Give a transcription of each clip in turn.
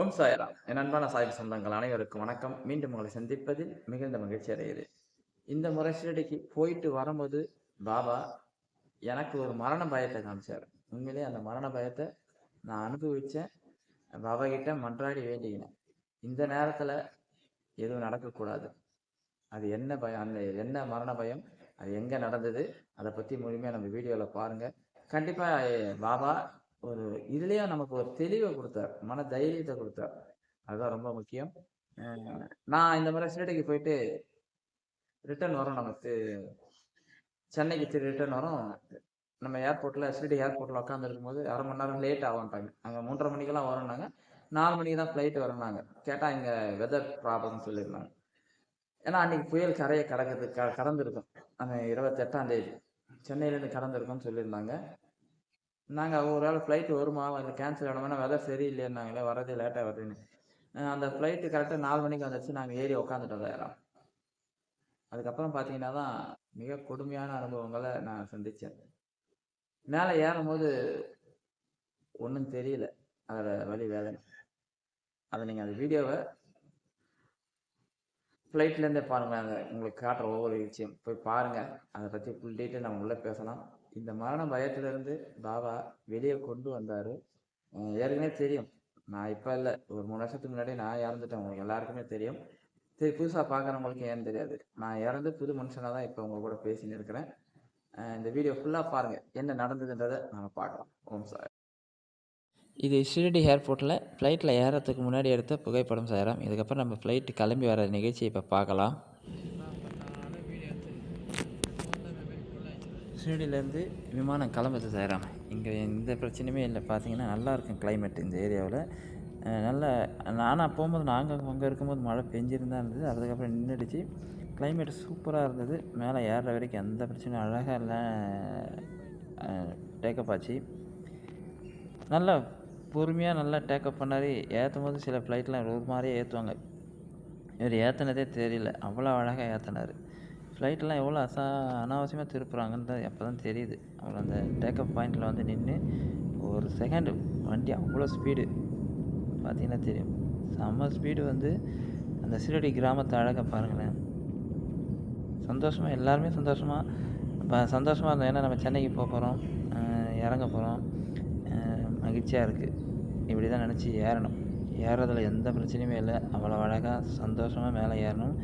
ஓம் சாய்ராம். என் அன்பான சாய்வு சொந்தங்கள் அனைவருக்கும் வணக்கம். மீண்டும் உங்களை சந்திப்பதில் மிகுந்த மகிழ்ச்சி அடையுது இந்த முறை ஷிரடிக்கு போயிட்டு வரும்போது பாபா எனக்கு ஒரு மரண பயத்தை காமிச்சார். உண்மையிலே அந்த மரண பயத்தை நான் அனுபவிச்சேன். பாபா கிட்ட மன்றாடி வேண்டிக்கினேன். இந்த நேரத்துல எதுவும் நடக்கக்கூடாது. அது என்ன பயம் அந்த என்ன மரண பயம்? அது எங்க நடந்தது? அதை பத்தி முழுமையா நம்ம வீடியோல பாருங்க. கண்டிப்பா பாபா ஒரு இதுலேயும் நமக்கு ஒரு தெளிவை கொடுத்தார் மன தைரியத்தை கொடுத்தார். அதுதான் ரொம்ப முக்கியம். நான் இந்த மாதிரி சீட்டைக்கு போயிட்டு ரிட்டர்ன் வரோம் நமக்கு. சென்னைக்கு திரு ரிட்டர்ன் வரோம். நம்ம ஏர்போர்ட்ல ஷிரடி ஏர்போர்ட்ல உட்காந்துருக்கும் போது அரை மணி நேரம் லேட் ஆகும்ட்டாங்க. அங்கே மூன்றரை மணிக்கெல்லாம் வரோம்னாங்க. நாலு மணிக்கு தான் ஃப்ளைட் வரனாங்க கேட்டால் இங்கே வெதர் ப்ராப்ளம்னு சொல்லியிருந்தாங்க. ஏன்னா அன்னைக்கு புயல் கரையை கடக்குது க கடந்திருக்கும். அந்த இருபத்தெட்டாம் தேதி. சென்னையிலேருந்து கடந்திருக்கும்னு சொல்லியிருந்தாங்க. நாங்கள் ஒரு நாள் ஃப்ளைட் வருமா? இல்லை கேன்சல் ஆனோம்னா வெதர் சரியில்லைன்னாங்களே வரதே லேட்டாக வருதுன்னு. அந்த ஃப்ளைட்டு கரெக்டாக நாலு மணிக்கு வந்துச்சு நாங்கள் ஏறி உக்காந்துட்டோம் வேறாம் அதுக்கப்புறம் பார்த்தீங்கன்னா தான் மிக கொடுமையான அனுபவங்களை நான் சந்தித்தேன் மேலே ஏறும்போது ஒன்றும் தெரியல. அதோட வழி வேதனை. அதை நீங்கள் அந்த வீடியோவை ஃப்ளைட்லேருந்தே பாருங்கள் அந்த உங்களுக்கு காட்டுற ஒவ்வொரு விஷயம் போய் பாருங்கள் அதை பற்றி ஃபுல் டீட்டெயில் நம்ம உள்ளே பேசலாம். இந்த மரண பயத்திலிருந்து பாபா வெளியே கொண்டு வந்தார். ஏற்கனவே தெரியும். நான் இப்போ இல்லை. ஒரு மூணு வருஷத்துக்கு முன்னாடி நான் இறந்துட்டேன். உங்களுக்கு எல்லாருக்குமே தெரியும். சரி புதுசாக பார்க்குறவங்களுக்கு ஏன்னு தெரியாது. நான் இறந்து புது மனுஷனாக தான் இப்போ உங்க கூட பேசின்னு இருக்கிறேன். இந்த வீடியோ ஃபுல்லாக பாருங்கள் என்ன நடந்ததுன்றதை நம்ம பார்க்கலாம். ஓம் சார் இது ஷிரடி ஏர்போர்ட்டில் ஃப்ளைட்டில் ஏறத்துக்கு முன்னாடி எடுத்த புகைப்படம் சாயிரம் இதுக்கப்புறம் நம்ம ஃப்ளைட்டு கிளம்பி வர நிகழ்ச்சியை இப்போ பார்க்கலாம். கிருஷ்ணகிரியிலேருந்து விமானம் கிளம்புது சாயிரம். இங்கே எந்த பிரச்சனையுமே இல்லை. பார்த்தீங்கன்னா நல்லா இருக்கும் இந்த ஏரியாவில். நல்ல நானாக போகும்போது நாங்கள் அங்கே இருக்கும்போது மழை பெஞ்சிருந்தா இருந்தது. அதுக்கப்புறம் நின்றுடுச்சு. கிளைமேட் சூப்பராக இருந்தது. மேலே ஏறுற வரைக்கும் எந்த பிரச்சனையும் அழகாக இல்லை. டேக்கப் ஆச்சு. நல்லா பொறுமையாக நல்லா டேக்கப் பண்ணார். ஏற்றும் போது சில ஃப்ளைட்லாம் ஒரு மாதிரியே ஏற்றுவாங்க இவர் ஏற்றுனதே தெரியல. அவ்வளோ அழகாக ஏற்றினார் ஃப்ளைட்டெலாம் எவ்வளோ அசா அனாவசியமாக திருப்புறாங்கன்னு அப்போ தான் தெரியுது. அவ்வளோ அந்த டேக்அப் பாயிண்டில் வந்து நின்று ஒரு செகண்டு வண்டி அவ்வளோ ஸ்பீடு பார்த்தீங்கன்னா தெரியும். செம்ம ஸ்பீடு வந்து அந்த சிறுடி கிராமத்தை அழகை பாருங்களேன். சந்தோஷமாக எல்லாருமே சந்தோஷமாக இப்போ சந்தோஷமாக இருந்தோம். ஏன்னா நம்ம சென்னைக்கு போக போகிறோம் இறங்க போகிறோம் மகிழ்ச்சியாக இருக்குது இப்படி தான் நினச்சி ஏறணும். ஏறுறதுல எந்த பிரச்சனையுமே இல்லை. அவ்வளோ அழகாக சந்தோஷமாக மேலே ஏறணும்.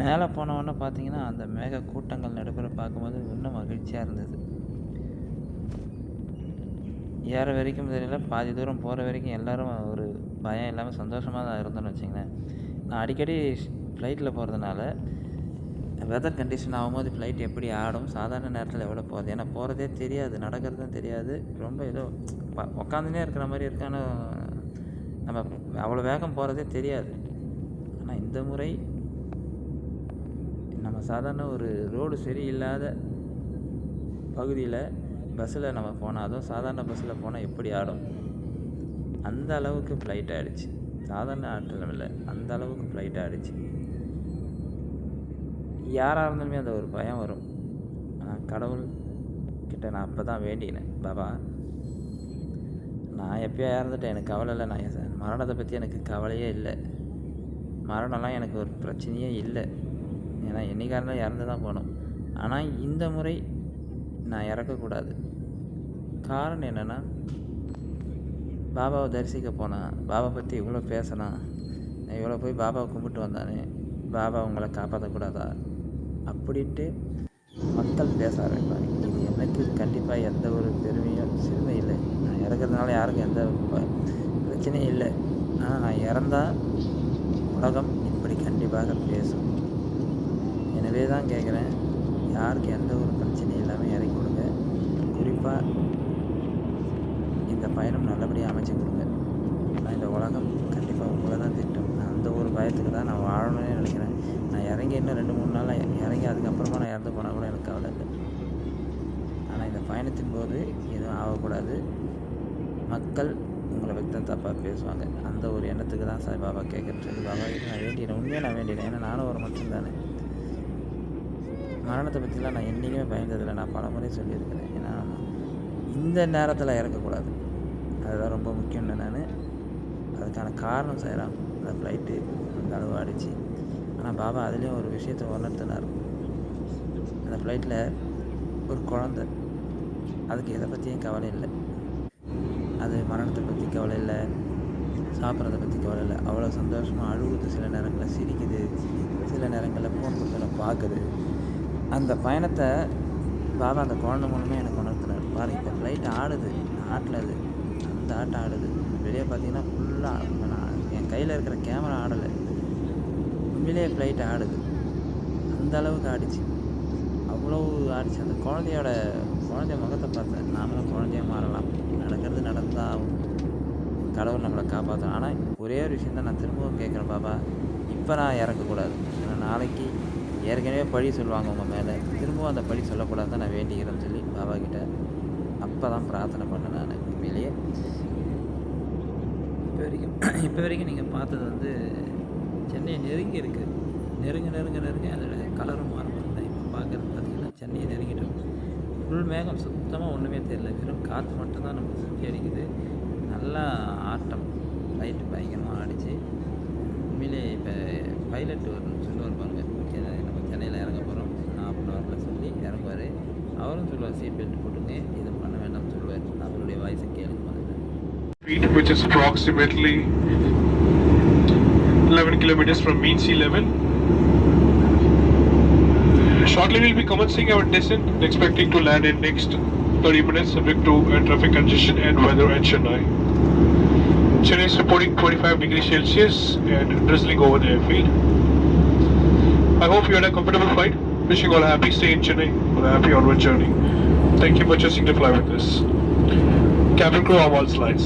மேலே போனவொன்னே பார்த்தீங்கன்னா அந்த மேக கூட்டங்கள் நடுப்புற பார்க்கும்போது இன்னும் மகிழ்ச்சியாக இருந்தது. ஏற வரைக்கும் தெரியல. பாதி தூரம் போகிற வரைக்கும் எல்லோரும் ஒரு பயம் இல்லாமல் சந்தோஷமாக தான் இருந்தோன்னு வச்சிங்களேன் நான் அடிக்கடி ஃப்ளைட்டில் போகிறதுனால வெதர் கண்டிஷன் ஆகும்போது ஃப்ளைட் எப்படி ஆடும் சாதாரண நேரத்தில் எவ்வளோ போகுது? ஏன்னா போகிறதே தெரியாது நடக்கிறதும் தெரியாது. ரொம்ப ஏதோ உக்காந்துனே இருக்கிற மாதிரி இருக்கான நம்ம அவ்வளோ வேகம் போகிறதே தெரியாது. ஆனால் இந்த முறை நம்ம சாதாரண ஒரு ரோடு சரியில்லாத பகுதியில் பஸ்ஸில் நம்ம போனால் அதுவும் சாதாரண பஸ்ஸில் போனால் எப்படி ஆடும்? அந்த அளவுக்கு ஃப்ளைட் ஆகிடுச்சு சாதாரண ஆட்டம் இல்லை அந்த அளவுக்கு ஃப்ளைட் ஆகிடுச்சு யாராக இருந்தாலுமே அந்த ஒரு பயம் வரும். ஆனால் கடவுள் கிட்ட நான் அப்போ தான் வேண்டினேன். பாபா நான் எப்பயோ இறந்துட்டேன். எனக்கு கவலை இல்லை. நான் மரணத்தை பற்றி எனக்கு கவலையே இல்லை. மரணம்லாம் எனக்கு ஒரு பிரச்சனையே இல்லை. ஏன்னா என்னைக்கா இருந்தாலும் இறந்து தான் போகணும். ஆனால் இந்த முறை நான் இறக்கக்கூடாது. காரணம் என்னென்னா பாபாவை தரிசிக்க போனான் பாபா பற்றி இவ்வளோ பேசினான் இவ்வளோ போய் பாபாவை கும்பிட்டு வந்தானே பாபா உங்களை காப்பாற்றக்கூடாதா அப்படின்ட்டு மக்கள் பேச ஆரம்பிப்பாங்க. இது எனக்கு கண்டிப்பாக எந்த ஒரு பெருமையும் சிறுமை இல்லை. நான் இறக்கிறதுனால யாருக்கும் எந்த பிரச்சனையும் இல்லை. ஆனால் நான் இறந்தால் உலகம் இப்படி கண்டிப்பாக பேசும். எனவே தான் கேட்குறேன். யாருக்கு எந்த ஒரு பிரச்சனையும் இல்லாமல் இறக்கி கொடுங்க. குறிப்பாக இந்த பயணம் நல்லபடியாக அமைச்சு கொடுங்க. நான் இந்த உலகம் கண்டிப்பாக உங்களை தான் திட்டம். நான் அந்த ஒரு பயத்துக்கு தான் நான் வாழணும்னு நினைக்கிறேன். நான் இறங்கி இன்னும் ரெண்டு மூணு நாள் இறங்கி அதுக்கப்புறமா நான் இறந்து போனால் கூட எனக்கு கவலை இல்லை. ஆனால் இந்த பயணத்தின் போது எதுவும் ஆகக்கூடாது. மக்கள் உங்களை பற்றி தப்பாக பேசுவாங்க. அந்த ஒரு எண்ணத்துக்கு தான் சார் பாபா கேட்குறது பாபா நான் வேண்டினேன். உண்மையாக நான் வேண்டியேன் ஏன்னா நானும் ஒரு மட்டும்தானே. மரணத்தை பற்றிலாம் நான் என்றைக்குமே பயந்ததில்லை நான் பல முறை சொல்லியிருக்கிறேன். ஏன்னா இந்த நேரத்தில் இறக்கக்கூடாது. அதுதான் ரொம்ப முக்கியம்னு நான் அதுக்கான காரணம் செய்கிறான் அந்த ஃப்ளைட்டு அந்த அளவு ஆடிச்சு ஆனால் பாபா அதுலேயும் ஒரு விஷயத்தை உணர்த்தினார். அந்த ஃப்ளைட்டில் ஒரு குழந்த. அதுக்கு எதை பற்றியும் கவலை இல்லை. அது மரணத்தை பற்றி கவலை இல்லை. சாப்பிட்றத பற்றி கவலை இல்லை. அவ்வளோ சந்தோஷமாக அழுகுது. சில நேரங்களில் சிரிக்குது. சில நேரங்களில் ஃபோன் கொடுத்து பார்க்குது. அந்த பயணத்தை பாபா அந்த குழந்தை மூலமே எனக்கு உணர்த்தினார் பாரு இப்போ ஃப்ளைட் ஆடுது ஆட்டில் அது. அந்த ஆட்டம் ஆடுது. வெளியே பார்த்தீங்கன்னா ஃபுல்லாக நான் என் கையில் இருக்கிற கேமரா ஆடலை. உண்மையிலேயே ஃப்ளைட் ஆடுது. அந்த அளவுக்கு ஆடிச்சு. அவ்வளோ ஆடிச்சு. அந்த குழந்தையோட குழந்தைய முகத்தை பார்த்தேன் நாமளும் குழந்தைய மாறலாம். நடக்கிறது நடந்தாகும் கடவுள் நம்மளை காப்பாற்றும் ஆனால் ஒரே ஒரு விஷயம் தான் நான் திரும்பவும் கேட்குறேன் பாபா. இப்போ நான் இறக்கக்கூடாது. ஏன்னா நாளைக்கு ஏற்கனவே பழி சொல்லுவாங்க உங்கள் மேலே. திரும்பவும் அந்த பழி சொல்லக்கூடாது தான் நான் வேண்டிக்கிறேன்னு சொல்லி பாபா கிட்ட அப்போ தான் பிரார்த்தனை பண்ணேன் நான். உண்மையிலேயே. இப்போ வரைக்கும் இப்போ வரைக்கும் நீங்கள் பார்த்தது வந்து சென்னையை நெருங்கி இருக்குது நெருங்க நெருங்க நெருங்க அதோட கலரும் மாறும் இப்போ பார்க்குறது. பார்த்தீங்கன்னா சென்னையை நெருங்கிட்டு ஃபுல் மேகம் சுத்தமாக ஒன்றுமே தெரியல. வெறும் காற்று மட்டும்தான் நமக்கு சுற்றி அடிக்குது. நல்லா ஆட்டம். லைட்டு பயங்கரமாக ஆடிச்சு. உண்மையிலே இப்போ பைலட் வரும்னு சொல்லி அவரும் சொல்லுவார் சீட் பெல்ட் போட்டுங்க இது பண்ண வேண்டாம்னு சொல்லுவார் அவருடைய வாய்ஸை கேளுங்க முதல்ல feet, which is approximately 11 kilometers from mean sea level. Shortly, we'll be commencing our descent, expecting to land in next 30 minutes, subject to uh, traffic congestion and weather at Chennai. Chennai is reporting 25 degrees Celsius and drizzling over the airfield. I hope you had a comfortable flight. Wishing all a happy stay in Chennai for a happy onward journey. Thank you for choosing to fly with us. Cabin crew on all slides.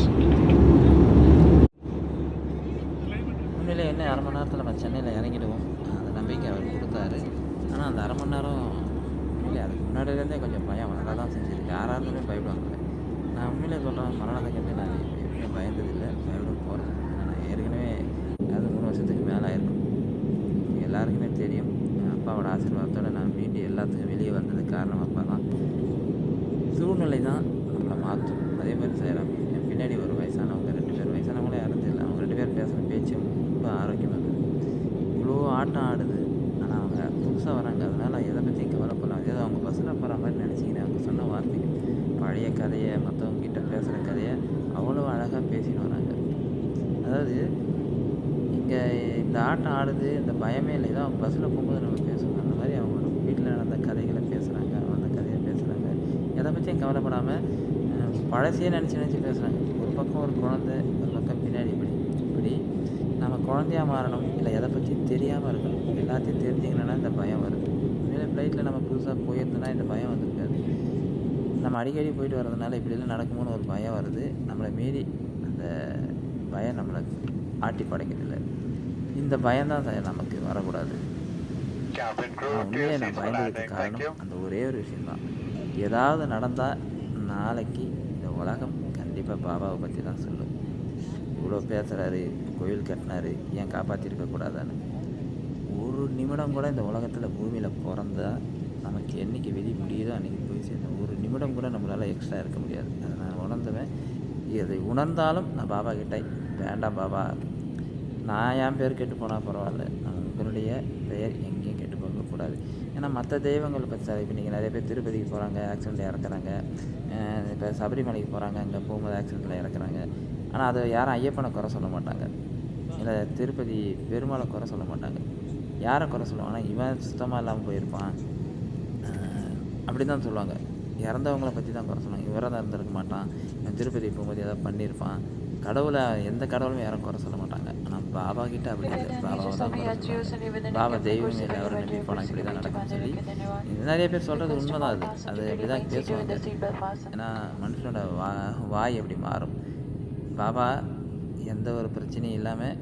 என்ன அரை மணி நேரத்தில் நம்ம சென்னையில் இறங்கிடுவோம். அந்த நம்பிக்கை அவர் கொடுத்தாரு. ஆனால் அந்த அரை மணி நேரம் உண்மையிலே அதுக்கு முன்னாடியிலேருந்தே கொஞ்சம் பயம். வரதான் தான் செஞ்சிருக்கு. யாராக இருந்தாலும் பயப்படுவாங்க நான் உண்மையிலே சொல்கிறேன் மரணத்தை கேட்டு நான் எப்பயுமே பயந்ததில்லை. பயப்பட போகிறேன் ஏன்னா நான் ஏற்கனவே அது மூணு வருஷத்துக்கு மேலே ஆயிருக்கும் எல்லாருக்குமே தெரியும். அப்பாவோட ஆசீர்வாதத்தோடு நான் மீண்டு எல்லாத்துக்கும் வெளியே வந்ததுக்கு காரணம் அப்பா தான். சூழ்நிலை தான் நம்மளை மாற்றும். அதே மாதிரி செய்கிறோம் என் பின்னாடி ஒரு வயசானவங்க ரெண்டு பேர் வயசானவங்களே யாரும் இல்லை அவங்க ரெண்டு பேர் பேசுகிற பேச்சு ரொம்ப ஆரோக்கியமாக இருக்குது இவ்வளோ ஆட்டம் ஆடுது. ஆனால் அவங்க புதுசாக வராங்க. அதனால் எதை பற்றியும் கவலைப்படலாம். ஏதோ அவங்க பஸ்ஸில் போகிற மாதிரி நினச்சிக்கிறேன் அவங்க சொன்ன வார்த்தைக்கு பழைய கதையை மற்றவங்க கிட்ட பேசுகிற கதையை அவ்வளோ அழகாக பேசின்னு வராங்க. அதாவது இந்த ஆட்டம் ஆடுது இந்த பயமே இல்லை. ஏதோ அவங்க பஸ்ஸில் போகும்போது நம்ம பேசுவோம் அந்த மாதிரி அவங்களோட வீட்டில் நடந்த கதைகளை பேசுகிறாங்க அந்த கதையை பேசுகிறாங்க எதை பற்றியும் கவலைப்படாமல் பழசையே நினச்சி நினச்சி பேசுகிறாங்க ஒரு பக்கம் ஒரு குழந்தை ஒரு பக்கம் பின்னாடி இப்படி இப்படி. நம்ம குழந்தையா மாறணும். இல்லை எதை பற்றியும் தெரியாமல் இருக்கணும். எல்லாத்தையும் தெரிஞ்சிக்கணும்னா இந்த பயம் வருது. உண்மையிலே ஃப்ளைட்டில் நம்ம புதுசாக போயிருந்தோன்னா இந்த பயம் வந்திருக்காது. நம்ம அடிக்கடி போயிட்டு வர்றதுனால இப்படிலாம் நடக்குமோன்னு ஒரு பயம் வருது. நம்மளை மீறி அந்த பயம் நம்மளை ஆட்டி படைக்கிறதில்ல இந்த பயம்தான் சார் நமக்கு வரக்கூடாது. உண்மையை நான் உண்மையிலே நான் பயந்ததுக்கு காரணம் அந்த ஒரே ஒரு விஷயந்தான் ஏதாவது நடந்தால் நாளைக்கு இந்த உலகம் கண்டிப்பாக பாபாவை பற்றி தான் சொல்லும். இவ்வளோ பேசுகிறாரு கோயில் கட்டினாரு ஏன் காப்பாற்றிருக்க கூடாதான்னு. ஒரு நிமிடம் கூட இந்த உலகத்தில் பூமியில் பிறந்தா நமக்கு என்னைக்கு வெளி முடியுதோ அன்றைக்கி போய் சேர்ந்தோம் ஒரு நிமிடம் கூட நம்மளால் எக்ஸ்ட்ரா இருக்க முடியாது. அதை நான் உணர்ந்துவேன். இதை உணர்ந்தாலும் நான் பாபா கிட்ட வேண்டாம் பாபா நான் என் பேர் கெட்டு போனால் பரவாயில்ல. நான் உங்களுடைய பெயர் எங்கேயும் கெட்டு போகக்கூடாது ஏன்னா மற்ற தெய்வங்களை பற்றி சார் இப்போ நீங்கள் நிறைய பேர் திருப்பதிக்கு போகிறாங்க ஆக்சிடெண்ட்டில் இறக்குறாங்க. இப்போ சபரிமலைக்கு போகிறாங்க அங்கே போகும்போது ஆக்சிடெண்ட்டில் இறக்குறாங்க. ஆனால் அதை யாரும் ஐயப்பனை குறை சொல்ல மாட்டாங்க. இல்லை திருப்பதி பெருமாளை குறை சொல்ல மாட்டாங்க. யாரை குறை சொல்லுவாங்கன்னா இவன் சுத்தமாக இல்லாமல் போயிருப்பான். அப்படி தான் சொல்லுவாங்க. இறந்தவங்கள பற்றி தான் குறை சொல்லுவாங்க. இவரை தான் இருந்திருக்க மாட்டான். இவன் திருப்பதி போகும்போது ஏதாவது பண்ணியிருப்பான். கடவுளை எந்த கடவுளும் யாரும் குறை சொல்ல மாட்டாங்க. ஆனால் பாபா கிட்ட அப்படி இல்லை. பாபாவை தான் பாபா தெய்வமே இல்லை அவரை நம்பி போனால் இப்படி தான் நடக்கும்னு சொல்லி இது நிறைய பேர் சொல்கிறது உண்மை தான் அது. அது அப்படி தான் பேசுவாங்க? ஏன்னா மனுஷனோட வா வாய் அப்படி மாறும்? பாபா எந்த ஒரு பிரச்சனையும் இல்லாமல்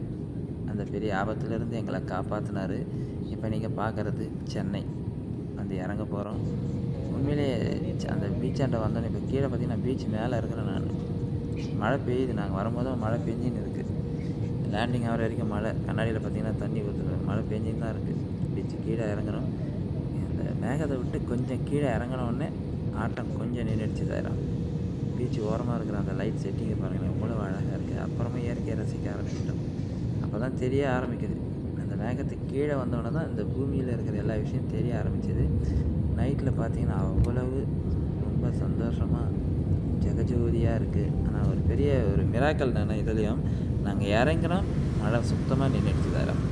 அந்த பெரிய ஆபத்துலேருந்து எங்களை காப்பாற்றினாரு இப்போ நீங்கள் பார்க்குறது சென்னை. வந்து இறங்க போகிறோம் உண்மையிலேயே ச- அந்த பீச்சாண்ட வந்தோன்னே இப்போ கீழே பார்த்தீங்கன்னா பீச் மேலே இருக்கிறேன் நான். மழை பெய்யுது. நாங்கள் வரும்போது மழை பெஞ்சின்னு இருக்குது லேண்டிங் ஆகிற வரைக்கும் மழை. கண்ணாடியில் பார்த்தீங்கன்னா தண்ணி ஊற்றுறோம் மழை பெஞ்சின்னு தான் இருக்குது பீச்சு கீழே இறங்குறோம். இந்த மேகத்தை விட்டு கொஞ்சம் கீழே இறங்கினோடனே ஆட்டம் கொஞ்சம் நின்றுடுச்சு தயிரம் பீச்சு ஓரமாக இருக்கிற அந்த லைட் செட்டிங்கை பாருங்கள் எவ்வளோ அழகாக இருக்குது அப்புறமா இயற்கையை ரசிக்க ஆரம்பிச்சிட்டோம். அப்போ தான் தெரிய ஆரம்பிக்குது. அந்த மேகத்துக்கு கீழே வந்தோடனே தான் இந்த பூமியில் இருக்கிற எல்லா விஷயம் தெரிய ஆரம்பிச்சது. நைட்டில் பார்த்தீங்கன்னா அவ்வளவு ரொம்ப சந்தோஷமாக ஜெகஜோதியாக இருக்குது ஆனால் ஒரு பெரிய ஒரு மிராக்கல் நான் இதுலேயும் நாங்கள் இறங்குறோம். மழை சுத்தமாக நின்றுடுச்சு தரோம்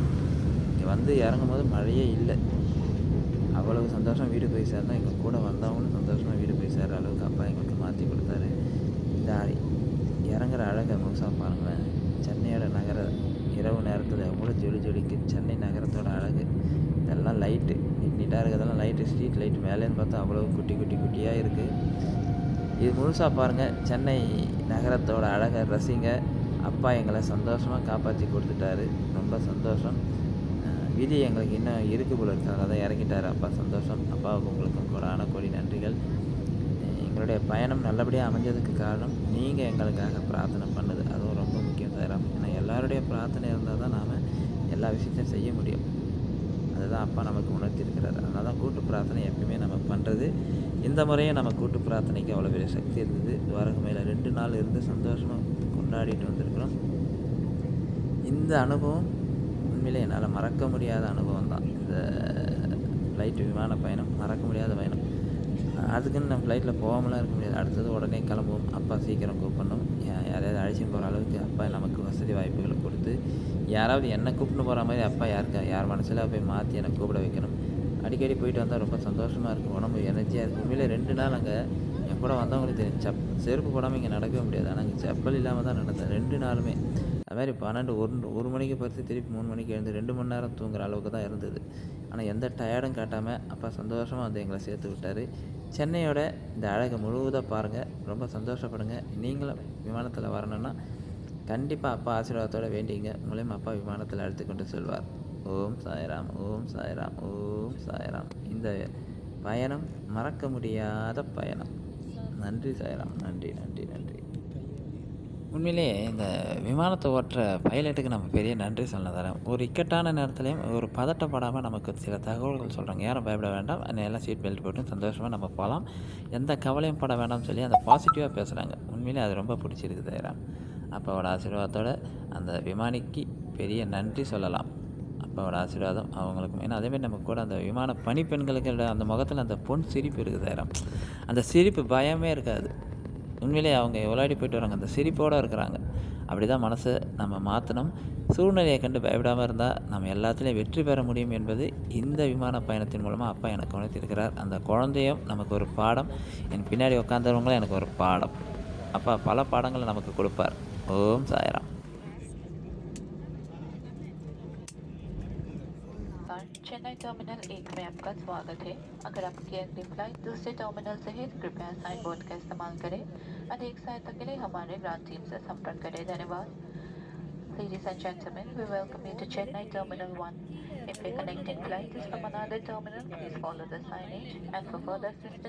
இங்கே வந்து இறங்கும் போது மழையே இல்லை. அவ்வளவு சந்தோஷம் வீடு போய் சேர்ந்தோம். எங்கள் கூட வந்தவங்களும் சந்தோஷமாக வீடு போய் சேர்ற அளவுக்கு அப்பா எங்களுக்கு மாற்றி கொடுத்தாரு. இந்த இறங்குற அழகை முழுசாக பாருங்களேன். சென்னையோட நகர இரவு நேரத்தில் எவ்வளோ ஜொலி ஜொலிக்கு சென்னை நகரத்தோட அழகு. இதெல்லாம் லைட்டு நீட் நீட்டாக இருக்கிறதெல்லாம் லைட்டு ஸ்ட்ரீட் லைட் மேலேன்னு பார்த்தா அவ்வளோ குட்டி குட்டி குட்டியாக இருக்குது இது முழுசாக பாருங்கள் சென்னை நகரத்தோட அழகை ரசிங்க. அப்பா எங்களை சந்தோஷமாக காப்பாற்றி கொடுத்துட்டாரு. ரொம்ப சந்தோஷம். விதி எங்களுக்கு இன்னும் இருக்கு போல இருக்கிறதுனால தான் இறங்கிட்டாரு அப்பா. சந்தோஷம். அப்பாவுக்கு உங்களுக்கும் கொடான கோடி நன்றிகள். எங்களுடைய பயணம் நல்லபடியாக அமைஞ்சதுக்கு காரணம் நீங்கள் எங்களுக்காக பிரார்த்தனை பண்ணுது. அதுவும் ரொம்ப முக்கியம் சார். ஏன்னா எல்லாருடைய பிரார்த்தனை இருந்தால் தான் நாம் எல்லா விஷயத்தையும் செய்ய முடியும். அதுதான் அப்பா நமக்கு உணர்த்தியிருக்கிறார். அதனால தான் கூட்டு பிரார்த்தனை எப்பயுமே நம்ம பண்ணுறது இந்த முறையும் நம்ம கூட்டு பிரார்த்தனைக்கு அவ்வளோ பெரிய சக்தி இருந்தது. துவாரகமையில் ரெண்டு நாள் இருந்து சந்தோஷமாக கொண்டாடிட்டு வந்திருக்கிறோம். இந்த அனுபவம் உண்மையிலே என்னால் மறக்க முடியாத அனுபவம் தான். இந்த ஃப்ளைட்டு விமான பயணம் மறக்க முடியாத பயணம். அதுக்குன்னு நம்ம ஃப்ளைட்டில் போகாமலாம் இருக்க முடியாது. அடுத்தது உடனே கிளம்புவோம். அப்பா சீக்கிரம் கூப்பிடணும். யா- யாரையாவது அழைச்சின்னு போகிற அளவுக்கு அப்பா நமக்கு வசதி வாய்ப்புகளை கொடுத்து யாராவது என்னை கூப்பிட்டு போகிற மாதிரி அப்பா யாருக்கா? யார் மனசில் போய் மாற்றி என்னை கூப்பிட வைக்கணும்? அடிக்கடி போயிட்டு வந்தால் ரொம்ப சந்தோஷமாக இருக்கும். உடம்பு எனர்ஜியாக இருக்கும். உண்மையிலே ரெண்டு நாள் அங்கே என் கூட வந்தவங்களுக்கு தெரியும். செப் செருப்பு போடாமல் இங்கே நடக்கவே முடியாது. ஆனால் இங்கே செப்பல் இல்லாமல் தான் நடந்தேன். ரெண்டு நாளுமே. அது மாதிரி பன்னெண்டு ஒரு ஒரு மணிக்கு பறித்து திருப்பி மூணு மணிக்கு எழுந்து ரெண்டு மணி நேரம் தூங்குற அளவுக்கு தான் இருந்தது. ஆனால் எந்த டயர்டும் காட்டாமல் அப்பா சந்தோஷமாக வந்து எங்களை சேர்த்து விட்டார். சென்னையோட இந்த அழகை முழுவதாக பாருங்கள் ரொம்ப சந்தோஷப்படுங்க. நீங்களும் விமானத்தில் வரணும்னா கண்டிப்பாக அப்பா ஆசீர்வாதத்தோடு வேண்டிங்க மூலயமா அப்பா விமானத்தில் அழைத்து கொண்டு செல்வார். ஓம் சாய்ராம் ஓம் சாய்ராம் ஓம் சாய்ராம். இந்த பயணம் மறக்க முடியாத பயணம். நன்றி சாய்ராம் நன்றி நன்றி நன்றி. உண்மையிலே இந்த விமானத்தை ஓட்டுற பைலட்டுக்கு நம்ம பெரிய நன்றி சொல்ல தரேன் ஒரு இக்கட்டான நேரத்துலையும் ஒரு பதட்டப்படாமல் நமக்கு சில தகவல்கள் சொல்கிறாங்க யாரும் பயப்பட வேண்டாம். எல்லாம் சீட் பெல்ட் போட்டு சந்தோஷமாக நம்ம போகலாம் எந்த கவலையும் பட வேண்டாம்னு சொல்லி அந்த பாசிட்டிவாக பேசுகிறாங்க உண்மையிலே அது ரொம்ப பிடிச்சிருக்கு தயாராம் அப்பாவோட ஆசீர்வாதத்தோட அந்த விமானிக்கு பெரிய நன்றி சொல்லலாம். அப்பாவோட ஆசீர்வாதம் அவங்களுக்கும். ஏன்னா அதேமாதிரி நம்ம கூட அந்த விமான பணிப்பெண்களுக்கு அந்த முகத்தில் அந்த பொன் சிரிப்பு இருக்குது அந்த சிரிப்பு பயமே இருக்காது. உண்மையிலே அவங்க விளையாடி போயிட்டு வராங்க. அந்த சிரிப்போடு இருக்கிறாங்க. அப்படி தான் மனசை நம்ம மாற்றணும் சூழ்நிலையை கண்டு பயப்படாமல் இருந்தால் நம்ம எல்லாத்துலேயும் வெற்றி பெற முடியும் என்பது இந்த விமான பயணத்தின் மூலமாக அப்பா எனக்கு உணர்த்தியிருக்கிறார். அந்த குழந்தையும் நமக்கு ஒரு பாடம். என் பின்னாடி உட்காந்தவங்களும் எனக்கு ஒரு பாடம். அப்பா பல பாடங்களை நமக்கு கொடுப்பார். ஓம் சாயராம். चेन्नई टर्मिनल एक में आपका स्वागत है अगर आपकी अगली फ़्लाइट दूसरे टर्मिनल से है तो कृपया साइन बोर्ड का इस्तेमाल करें अधिक सहायता के लिए हमारे ग्रांड टीम से संपर्क करें धन्यवाद Ladies and gentlemen, we welcome you to Chennai Terminal 1. If your connecting flight is from another terminal, please follow the signage. And for further assistance,